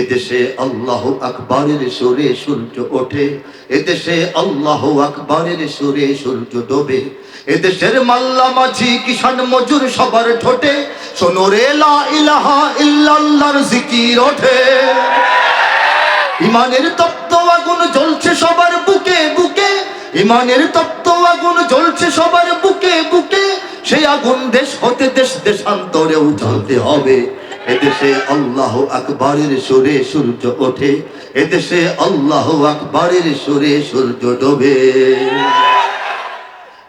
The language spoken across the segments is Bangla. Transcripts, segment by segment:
এদেশে আল্লাহ আকবরের সুরে সূর্য ওঠে, এদেশে আল্লাহ আকবরের সুরে সূর্য ডোবে, এদেশের মাল্লা মাঝি কিষান মজুর সবার ঠোঁটে সোনরে লা ইলাহা ইল্লাল্লাহর জিকির ওঠে। ইমানের তপ্ত আগুন জ্বলছে সবার বুকে বুকে, ইমানের তপ্ত আগুন জ্বলছে সবার বুকে বুকে, সেই আগুন দেশ হতে দেশ দেশান্তরেও জ্বলতে হবে। এদেশে আল্লাহ আকবরের সুরে সূর্য ওঠে, এদেশে আল্লাহ আকবরের সুরে সূর্য ডোবে।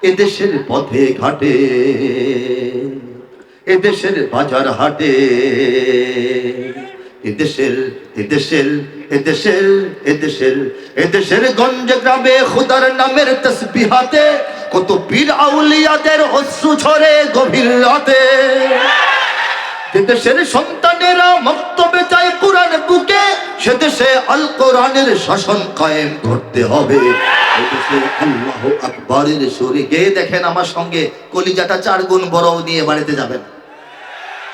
এদেশের পথে ঘাটে, এদেশের বাজার হাটে, এদেশের এদেশের এদেশের এদেশের এদেশের গঞ্জ গ্রামে খুদার নামের তসবিহাতে কত পীর আউলিয়াদের অশ্রু ঝরে গভীর রাতে। দেশের সন্তানেরা মক্তবে চায় কোরআন বুকে, সে আল কোরআনের শাসন কায়েম করতে হবে। আকবরের সুরে দেখেন আমার সঙ্গে কলিজাটা চার গুণ বড় নিয়ে বাড়িতে যাবেন।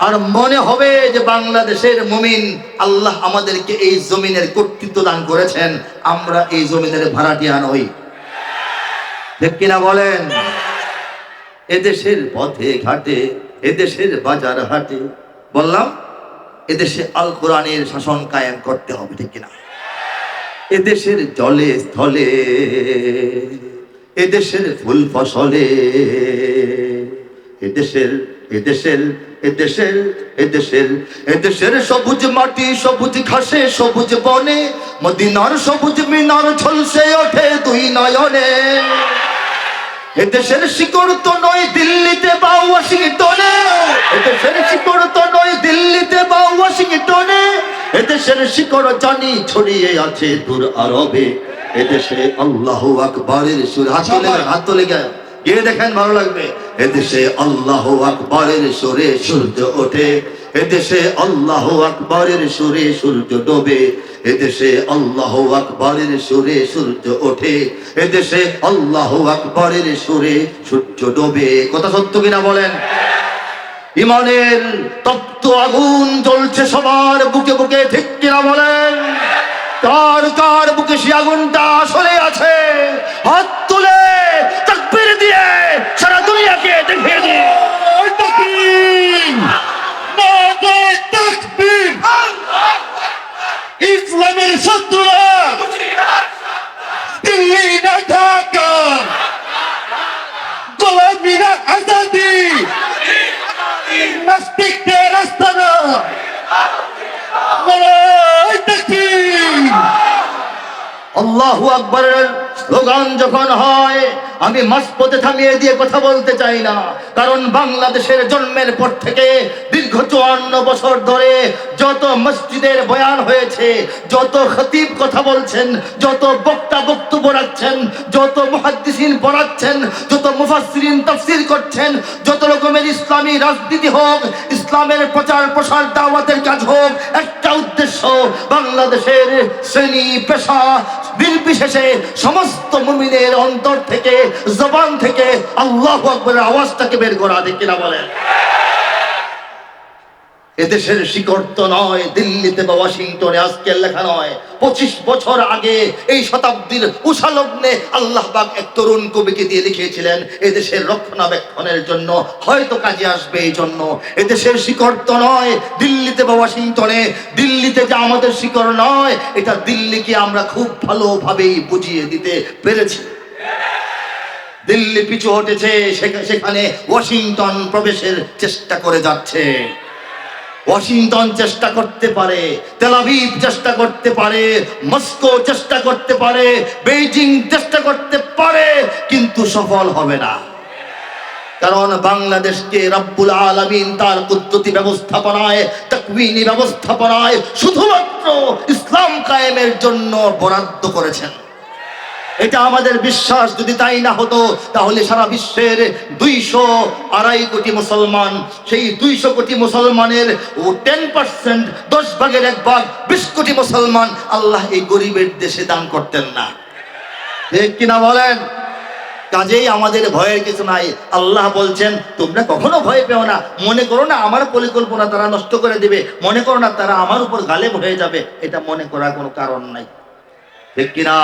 আর মনে হবে যে বাংলাদেশের মুমিন আল্লাহ আমাদেরকে এই জমিনের কর্তৃত্ব দান করেছেন, আমরা এই জমিনের ভাড়াটিয়া নই ঠিক কিনা বলেন? এদেশের পথে ঘাটে এদেশের বাজার হাটে বললাম, এদেশে আল কোরআনের শাসন কায়েম করতে হবে, ঠিক কিনা? এদেশের জলে স্থলে, এদেশের ফুল ফসলে, এদেশের এদেশের এদেশের এদেশের এদেশের সবুজ মাটি, সবুজ ঘাসে, সবুজ বনে, মদিনার সবুজ মিনার ঝলসে ওঠে দুই নয়নে। এদেশের শিকড় তো নয় এদেশের শিকড় জানি ছড়িয়ে আছে দূর আরবে। এদেশে আল্লাহ আকবরের সুর হাত গেল, হাত তুলে গেল গিয়ে দেখেন ভালো লাগবে। এদেশে আল্লাহ আকবরের সুরে সূর্য ওঠে। এদেশে আল্লাহ আকবরের সুরে সূর্য ডোবে। এদেশে আল্লাহ আকবরের সুরে সূর্য ওঠে। এদেশে আল্লাহ আকবরের সুরে সূর্য ডোবে। কথা সত্য কিনা বলেন? ইমানের তপ্ত আগুন জ্বলছে সবার বুকে বুকে, ঠিক বলেন? কার কার বুকে সে আগুনটা আসলে আছে? হাত তুলে দিয়ে সারা দুনিয়াকে দেখিয়ে দিয়ে ইসলামের শত্রুরা দিল্লি না ঢাকা গোলামিরা আজাদি নাস্তিকদের আস্তানা লড়াই তাকবীর আল্লাহু আকবরের স্লোগান যখন হয়, আমি মাসপথে থামিয়ে দিয়ে কথা বলতে চাই না। কারণ বাংলাদেশের জন্মের পর থেকে দীর্ঘ চুয়ান্ন বছর ধরে যত মসজিদের বয়ান হয়েছে, যত খতিব কথা বলছেন, যত বক্তা বক্তব্য রাখছেন, যত মুহাদ্দিসিন পড়াচ্ছেন, যত মুফাসসিরিন তাফসীর করছেন, যত রকমের ইসলামী রাজনীতি হোক, ইসলামের প্রচার প্রসার দাওয়াতের কাজ হোক, একটা উদ্দেশ্য, বাংলাদেশের শ্রেণি পেশা নির্বিশেষে সমস্ত মুমিনের অন্তর থেকে, জবান থেকে আল্লাহ আকবরের আওয়াজটাকে বের করা দেখি কিনা বলেন? এদেশের শিকড় তো নয়, দিল্লিতে বা ওয়াশিংটনে, আজকের লেখা নয়। পঁচিশ বছর আগে এই শতাব্দীর উষালগ্নে আল্লাহ এক তরুণ কবিকে দিয়ে লিখিয়েছিলেন, এদেশের রক্ষণাবেক্ষণের জন্য হয়তো কাজে আসবে এই জন্য। এদেশের শিকড় তো নয়, দিল্লিতে বা ওয়াশিংটনে, দিল্লিতে যে আমাদের শিকড় নয়, এটা দিল্লিকে আমরা খুব ভালোভাবেই বুঝিয়ে দিতে পেরেছি। দিল্লি পিছু হটেছে, সেখা- সেখানে ওয়াশিংটন প্রবেশের চেষ্টা করে যাচ্ছে। ওয়াশিংটন চেষ্টা করতে পারে তেলাভিভ চেষ্টা করতে পারে, মস্কো চেষ্টা করতে পারে, বেইজিং চেষ্টা করতে পারে, কিন্তু সফল হবে না। কারণ বাংলাদেশকে রব্বুল আলমিন তার কুদ্রতি ব্যবস্থাপনায় তাকবিনী ব্যবস্থাপনায় শুধুমাত্র ইসলাম কায়েমের জন্য বরাদ্দ করেছেন। এটা আমাদের বিশ্বাস, যদি তাই না হতো, তাহলে সারা বিশ্বের দুইশো আড়াই কোটি মুসলমান, সেই দুইশো কোটি মুসলমানের ও টেন পার্সেন্ট দশ ভাগের এক ভাগ বিশ কোটি মুসলমান আল্লাহ এই গরিবের দেশে দান করতেন না। ঠিক কিনা বলেন? কাজেই আমাদের ভয়ের কিছু নাই। আল্লাহ বলছেন, তোমরা কখনো ভয় পেও না। মনে করো না, আমার পরিকল্পনা তারা নষ্ট করে দিবে। মনে করো না, তারা আমার উপর গালেব হয়ে যাবে। এটা মনে করার কোনো কারণ নাই। ঠিক কিনা?